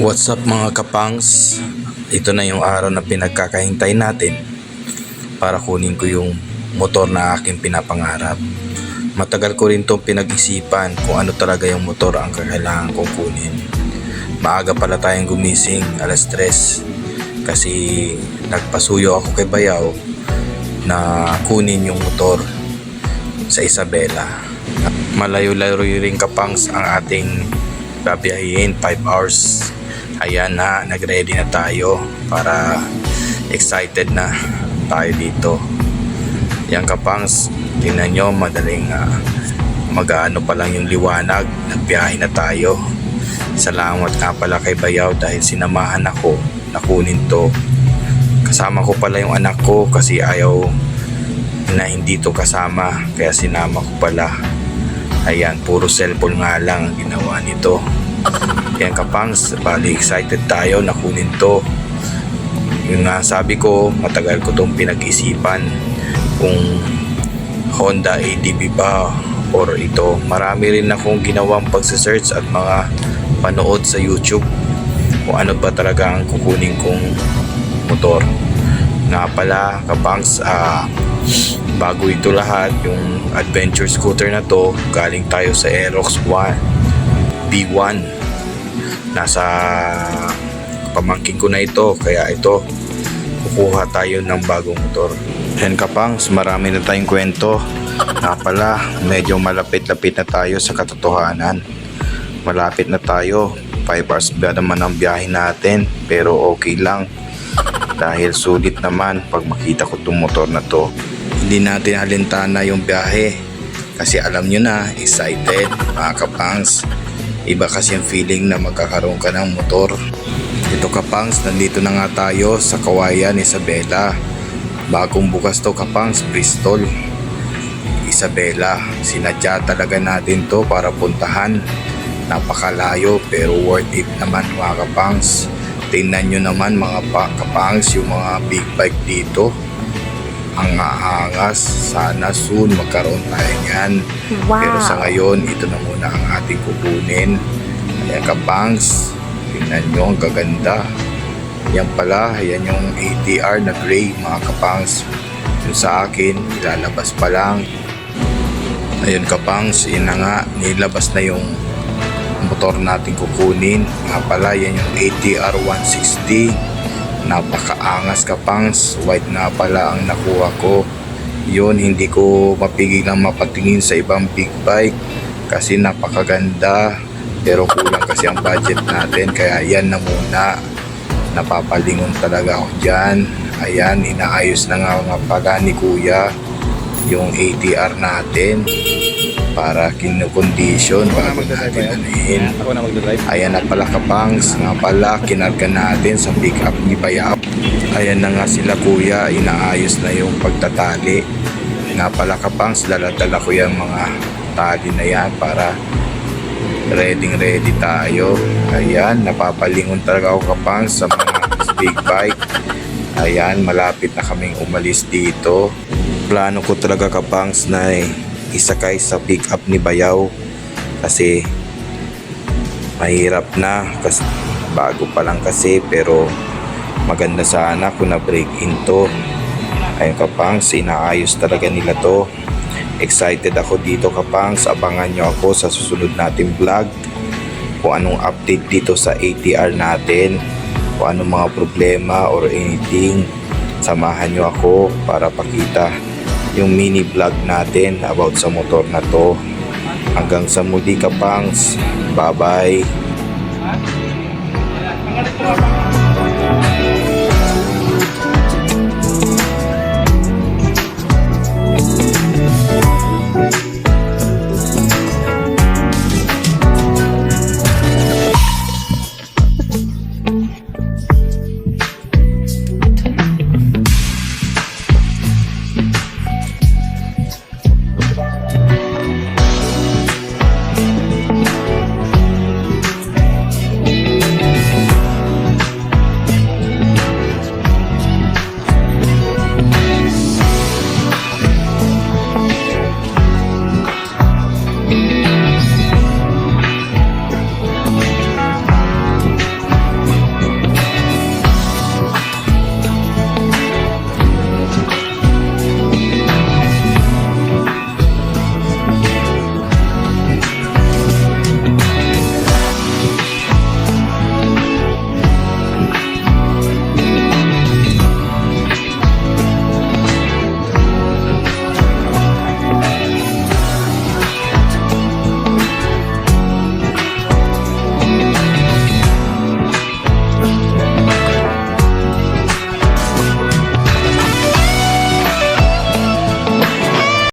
What's up mga kapangs? Ito na yung araw na pinagkakahintay natin para kunin ko yung motor na aking pinapangarap. Matagal ko rin itong pinag-isipan kung ano talaga yung motor ang kakailangan kong kunin. Maaga pala tayong gumising, alas 3 kasi nagpasuyo ako kay Bayaw na kunin yung motor sa Isabela. Malayo-layo rin kapangs ang ating babiyahin 5 hours ayan na nagready na tayo para excited na tayo dito. Yan kapangs tingnan nyo madaling uh, mag-ano pa lang yung liwanag. Nagbiyahe na tayo. Salamat nga pala kay Bayaw dahil sinamahan ako na kunin to. Kasama ko pala yung anak ko kasi ayaw na hindi to kasama kaya sinama ko pala. Ayan, puro cellphone nga lang ang ginawa nito. Yan kapangs, bali excited tayo na kunin to. Yung nga sabi ko, matagal ko tong pinag-isipan kung Honda ADB ba or ito. Marami rin akong ginawang pagsasearch at mga panood sa YouTube kung ano ba talaga ang kukunin kong motor. Nga pala, kapangs, ah, bago ito lahat, yung adventure scooter na to, galing tayo sa Aerox 1 B1. Nasa pamangking ko na ito, kaya ito, kukuha tayo ng bagong motor. Yan kapangs, marami na tayong kwento. Nga pala, medyo malapit-lapit na tayo sa katotohanan. Malapit na tayo. 5 hours ba naman ang biyahe natin, pero okay lang. Dahil sulit naman pag makita ko itong motor na to hindi natin alintana yung biyahe kasi alam nyo na excited mga kapangs iba kasi yung feeling na magkakaroon ka ng motor. Ito kapangs nandito na nga tayo sa kawayan Isabela. Bagong bukas to kapangs Bristol. Isabela sinadya talaga natin to para puntahan. Napakalayo pero worth it naman mga kapangs tingnan nyo naman mga pa- kapangs yung mga big bike dito ang aangas. Sana soon magkaroon tayo niyan. Wow. Pero sa ngayon, ito na muna ang ating kukunin. Ayan kapangs. Tingnan nyo, ang gaganda. Yan pala, yan yung ATR na gray mga kapangs. Yung sa akin, ilalabas pa lang. Ayun kapangs, yun na nga, nilabas na yung motor natin kukunin. Nga pala, yan yung ATR 160 napakaangas ka pangs. White nga pala ang nakuha ko. Yun hindi ko mapigil lang mapatingin sa ibang big bike kasi napakaganda. Pero kulang kasi ang budget natin kaya yan na muna. Napapalingon talaga ako dyan. Ayan inaayos na nga nga pala ni kuya yung ATR natin para kinukondisyon bago natin anahin Ako na magdadrive. Ayan na pala kapangs, nga pala kinarga natin sa pick up ni Bayap. Ayan na nga sila kuya, inaayos na yung pagtatali. Nga pala kapangs, daladala ko yung mga tali na yan para ready ready tayo. Ayan, napapalingon talaga ako kapangs sa mga big bike. Ayan, malapit na kaming umalis dito. Plano ko talaga kapangs na eh, isakay sa pick up ni Bayaw kasi mahirap na kasi bago pa lang kasi pero maganda sana kung na break into ayun kapangs inaayos talaga nila to. Excited ako dito kapangs. Abangan nyo ako sa susunod nating vlog kung anong update dito sa ATR natin kung anong mga problema or anything. Samahan nyo ako para pakita yung mini vlog natin about sa motor na to. Hanggang sa muli kapangs. Bye bye